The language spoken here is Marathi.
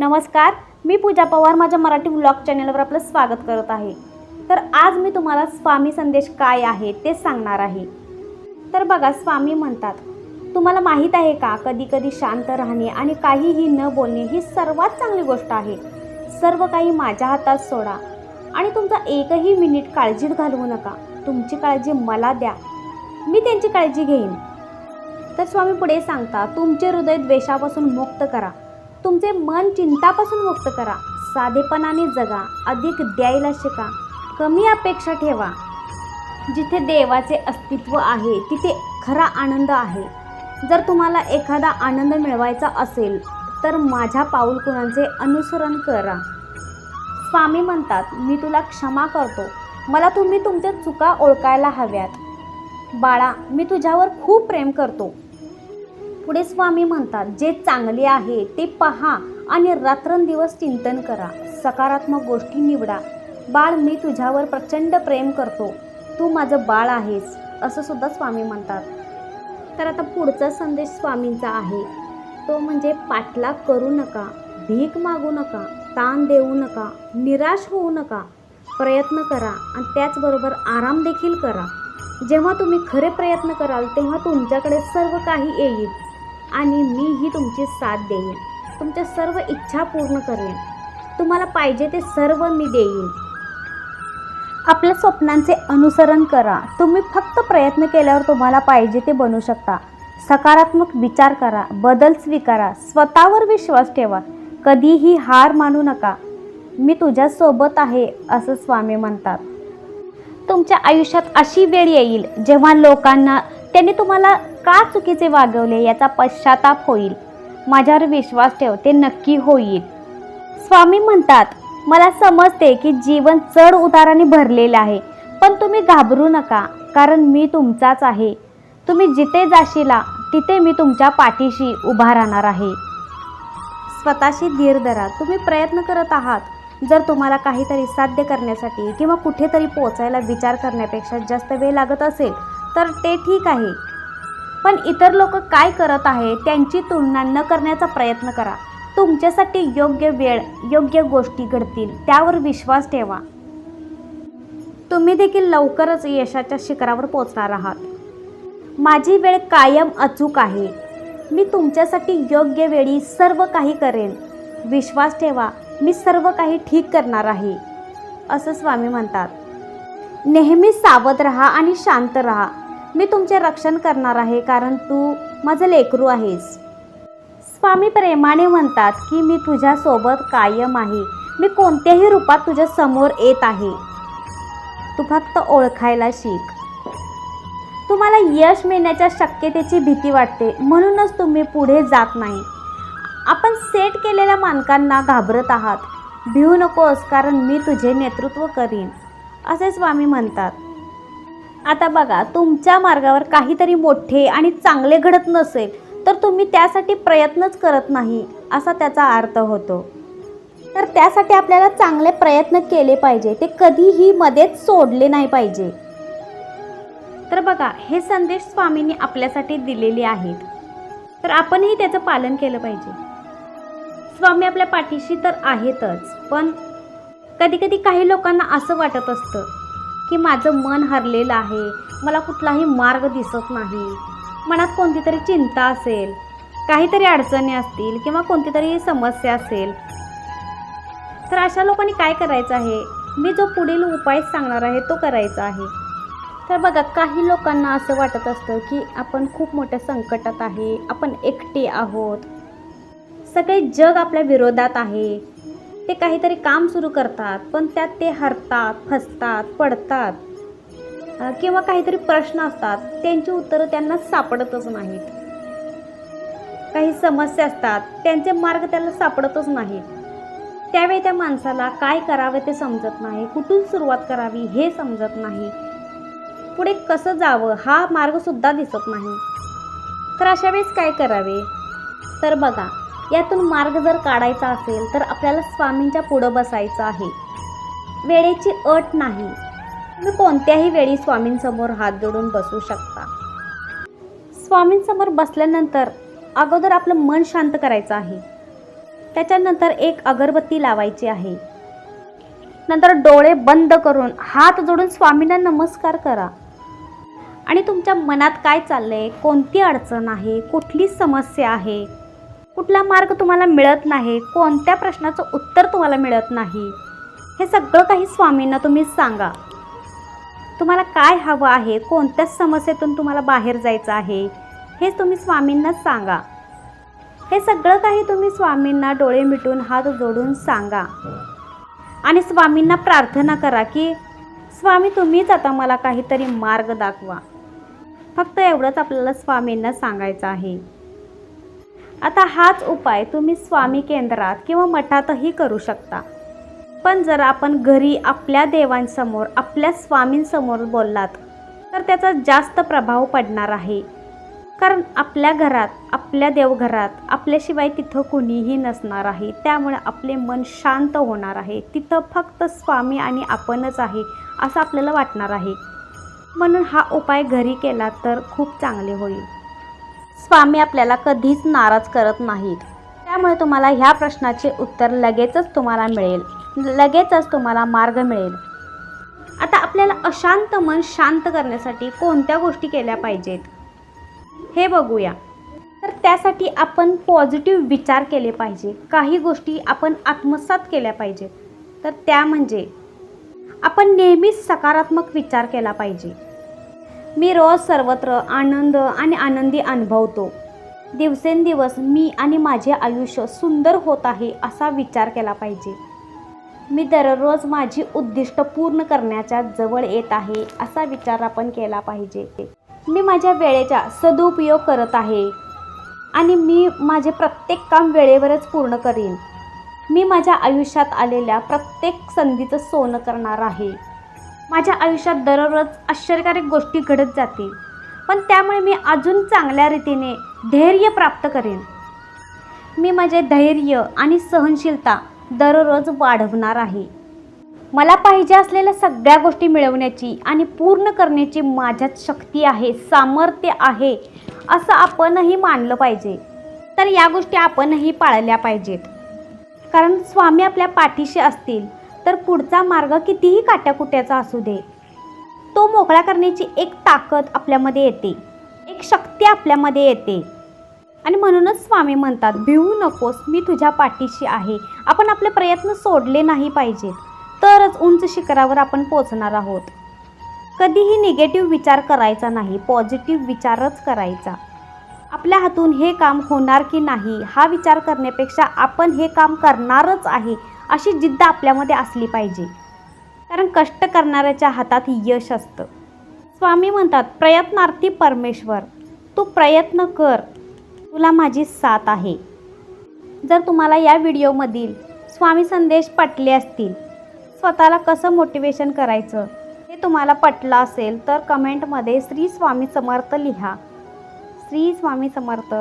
नमस्कार मी पूजा पवार माझ्या मराठी ब्लॉग चॅनलवर आपलं स्वागत करत आहे. तर आज मी तुम्हाला स्वामी संदेश काय आहे ते सांगणार आहे. तर बघा स्वामी म्हणतात तुम्हाला माहीत आहे का कधी कधी शांत राहणे आणि काहीही न बोलणे ही सर्वात चांगली गोष्ट आहे. सर्व काही माझ्या हातात सोडा आणि तुमचा एकही मिनिट काळजीत घालवू नका. तुमची काळजी मला द्या. मी त्यांची काळजी घेईन. तर स्वामी पुढे सांगता तुमचे हृदय द्वेषापासून मुक्त करा. तुमचे मन चिंतापासून मुक्त करा. साधेपणाने जगा. अधिक द्यायला शिका. कमी अपेक्षा ठेवा. जिथे देवाचे अस्तित्व आहे तिथे खरा आनंद आहे. जर तुम्हाला एखादा आनंद मिळवायचा असेल तर माझ्या पाऊलखुणांचे अनुसरण करा. स्वामी म्हणतात मी तुला क्षमा करतो. मला तुम्ही तुमच्या चुका ओळखायला हव्यात. बाळा मी तुझ्यावर खूप प्रेम करतो. पुढे स्वामी म्हणतात जे चांगले आहे ते पहा आणि रात्रंदिवस चिंतन करा. सकारात्मक गोष्टी निवडा. बाळ मी तुझ्यावर प्रचंड प्रेम करतो. तू माझं बाळ आहेस. असं सुद्धा स्वामी म्हणतात. तर आता पुढचा संदेश स्वामींचा आहे. तो म्हणजे पाठलाग करू नका भीक मागू नका ताण देऊ नका निराश होऊ नका. प्रयत्न करा आणि त्याचबरोबर आराम देखील करा. जेव्हा तुम्ही खरे प्रयत्न कराल तेव्हा तुमच्याकडे सर्व काही येईल. आणि मीही तुमची साथ देईन. तुमच्या सर्व इच्छा पूर्ण करेन. तुम्हाला पाहिजे ते सर्व मी देईन. आपल्या स्वप्नांचे अनुसरण करा. तुम्ही फक्त प्रयत्न केल्यावर तुम्हाला पाहिजे ते बनू शकता. सकारात्मक विचार करा. बदल स्वीकारा. स्वतःवर विश्वास ठेवा. कधीही हार मानू नका. मी तुझ्यासोबत आहे असं स्वामी म्हणतात. तुमच्या आयुष्यात अशी वेळ येईल जेव्हा लोकांना त्यांनी तुम्हाला का चुकीचे वागवले याचा पश्चाताप होईल. माझ्यावर विश्वास ठेव ते नक्की होईल. स्वामी म्हणतात मला समजते की जीवन चढ उताराने भरलेलं आहे पण तुम्ही घाबरू नका कारण मी तुमचाच आहे. तुम्ही जिथे जाशीला तिथे मी तुमच्या पाठीशी उभा राहणार आहे. स्वतःशी धीर धरा. तुम्ही प्रयत्न करत आहात जर तुम्हाला काहीतरी साध्य करण्यासाठी किंवा कुठेतरी पोचायला विचार करण्यापेक्षा जास्त वेळ लागत असेल तर ते ठीक आहे. पण इतर लोक काय करत आहे त्यांची तुलना न करण्याचा प्रयत्न करा. तुमच्यासाठी योग्य वेळ योग्य गोष्टी घडतील त्यावर विश्वास ठेवा. तुम्ही देखील लवकरच यशाच्या शिखरावर पोचणार आहात. माझी वेळ कायम अचूक आहे. मी तुमच्यासाठी योग्य वेळी सर्व काही करेन. विश्वास ठेवा मी सर्व काही ठीक करणार आहे. असं स्वामी म्हणतात. नेहमी सावध राहा आणि शांत राहा. मी तुमचे रक्षण करणार आहे कारण तू माझं लेकरू आहेस. स्वामी प्रेमाने म्हणतात की मी तुझ्यासोबत कायम आहे. मी कोणत्याही रूपात तुझ्या समोर येत आहे. तू फक्त ओळखायला शिक. तुम्हाला यश मिळण्याच्या शक्यतेची भीती वाटते. म्हणूनच तुम्ही पुढे जात नाही. आपण सेट केलेल्या मानकांना घाबरत आहात. भिवू नकोस कारण मी तुझे नेतृत्व करीन असे स्वामी म्हणतात. आता बघा तुमच्या मार्गावर काहीतरी मोठे आणि चांगले घडत नसेल तर तुम्ही त्यासाठी प्रयत्नच करत नाही असा त्याचा अर्थ होतो. तर त्यासाठी आपल्याला चांगले प्रयत्न केले पाहिजे ते कधीही मध्येच सोडले नाही पाहिजे. तर बघा हे संदेश स्वामींनी आपल्यासाठी दिलेले आहेत. तर आपणही त्याचं पालन केलं पाहिजे. स्वामी आपल्या पाठीशी तर आहेतच पण कधी कधी काही लोकांना असं वाटत असतं की माझं मन हरलेलं आहे. मला कुठलाही मार्ग दिसत नाही. मनात कोणती तरी चिंता असेल काहीतरी अडचणी असतील किंवा कोणती तरी समस्या असेल. तर अशा लोकांनी काय करायचं आहे? मी जो पुढील उपाय सांगणार आहे तो करायचा आहे. तर बघा काही लोकांना असं वाटत असतं की आपण खूप मोठ्या संकटात आहे आपण एकटे आहोत. सगळे जग आपल्या विरोधात आहे. ते काहीतरी काम सुरू करतात पण त्यात ते हरतात फसतात पडतात. किंवा काहीतरी प्रश्न असतात. त्यांची उत्तरं त्यांना सापडतच नाहीत. काही समस्या असतात. त्यांचे मार्ग त्याला सापडतच नाहीत. त्यावेळी त्या माणसाला काय करावे ते समजत नाही. कुठून सुरुवात करावी हे समजत नाही. पुढे कसं जावं हा मार्गसुद्धा दिसत नाही. तर अशा वेळेस काय करावे? तर बघा यातून मार्ग जर काढायचा असेल तर आपल्याला स्वामींच्या पुढं बसायचं आहे. वेळेची अट नाही. तुम्ही कोणत्याही वेळी स्वामींसमोर हात जोडून बसू शकता. स्वामींसमोर बसल्यानंतर अगोदर आपलं मन शांत करायचं आहे. त्याच्यानंतर एक अगरबत्ती लावायची आहे. नंतर डोळे बंद करून हात जोडून स्वामींना नमस्कार करा. आणि तुमच्या मनात काय चाललंय? कोणती अडचण आहे? कुठली समस्या आहे? कुठला मार्ग तुम्हाला मिळत नाही कोणत्या प्रश्नाचं उत्तर तुम्हाला मिळत नाही हे सगळं काही स्वामींना तुम्ही सांगा. तुम्हाला काय हवं आहे कोणत्या समस्येतून तुम्हाला बाहेर जायचं आहे हे तुम्ही स्वामींना सांगा. हे सगळं काही तुम्ही स्वामींना डोळे मिटून हात जोडून सांगा. आणि स्वामींना प्रार्थना करा की स्वामी तुम्हीच आता मला काहीतरी मार्ग दाखवा. फक्त एवढंच आपल्याला स्वामींना सांगायचं आहे. आता हाच उपाय तुम्ही स्वामी केंद्रात किंवा मठातही करू शकता. पण जर आपण घरी आपल्या देवांसमोर आपल्या स्वामींसमोर बोललात तर त्याचा जास्त प्रभाव पडणार आहे. कारण आपल्या घरात आपल्या देवघरात आपल्याशिवाय तिथं कुणीही नसणार आहे. त्यामुळे आपले मन शांत होणार आहे. तिथं फक्त स्वामी आणि आपणच आहे असं आपल्याला वाटणार आहे. म्हणून हा उपाय घरी केला तर खूप चांगले होईल. स्वामी आपल्याला कधीच नाराज करत नाहीत. त्यामुळे तुम्हाला ह्या प्रश्नाचे उत्तर लगेचच तुम्हाला मिळेल. लगेचच तुम्हाला मार्ग मिळेल. आता आपल्याला अशांत मन शांत करण्यासाठी कोणत्या गोष्टी केल्या पाहिजेत? हे बघूया. तर त्यासाठी आपण पॉझिटिव्ह विचार केले पाहिजे. काही गोष्टी आपण आत्मसात केल्या पाहिजेत. तर त्या म्हणजे आपण नेहमीच सकारात्मक विचार केला पाहिजे. मी रोज सर्वत्र आनंद आणि आनंदी अनुभवतो. दिवसेंदिवस मी आणि माझे आयुष्य सुंदर होत आहे असा विचार केला पाहिजे. मी दररोज माझी उद्दिष्ट पूर्ण करण्याच्या जवळ येत आहे असा विचार आपण केला पाहिजे. मी माझ्या वेळेचा सदुपयोग करत आहे. आणि मी माझे प्रत्येक काम वेळेवरच पूर्ण करीन. मी माझ्या आयुष्यात आलेल्या प्रत्येक संधीचं सोनं करणार आहे. माझ्या आयुष्यात दररोज आश्चर्यकारक गोष्टी घडत जातील. पण त्यामुळे मी अजून चांगल्या रीतीने धैर्य प्राप्त करेन. मी माझे धैर्य आणि सहनशीलता दररोज वाढवणार आहे. मला पाहिजे असलेल्या सगळ्या गोष्टी मिळवण्याची आणि पूर्ण करण्याची माझ्यात शक्ती आहे सामर्थ्य आहे असं आपणही मानलं पाहिजे. तर या गोष्टी आपणही पाळल्या पाहिजेत. कारण स्वामी आपल्या पाठीशी असतील. तर पुढचा मार्ग कितीही काट्याकुट्याचा असू दे. तो मोकळा करण्याची एक ताकद आपल्यामध्ये येते. एक शक्ती आपल्यामध्ये येते. आणि म्हणूनच स्वामी म्हणतात भिवू नकोस मी तुझ्या पाठीशी आहे. आपण आपले प्रयत्न सोडले नाही पाहिजेत. तरच उंच शिखरावर आपण पोचणार आहोत. कधीही निगेटिव्ह विचार करायचा नाही पॉझिटिव्ह विचारच करायचा. आपल्या हातून हे काम होणार की नाही हा विचार करण्यापेक्षा आपण हे काम करणारच आहे अशी जिद्द आपल्यामध्ये असली पाहिजे. कारण कष्ट करणाऱ्याच्या हातात यश असतं. स्वामी म्हणतात प्रयत्नार्थी परमेश्वर तू प्रयत्न कर. तुला माझी साथ आहे. जर तुम्हाला या व्हिडिओमधील स्वामी संदेश पटले असतील स्वतःला कसं मोटिवेशन करायचं हे तुम्हाला पटलं असेल तर कमेंटमध्ये श्री स्वामी समर्थ लिहा. श्री स्वामी समर्थ.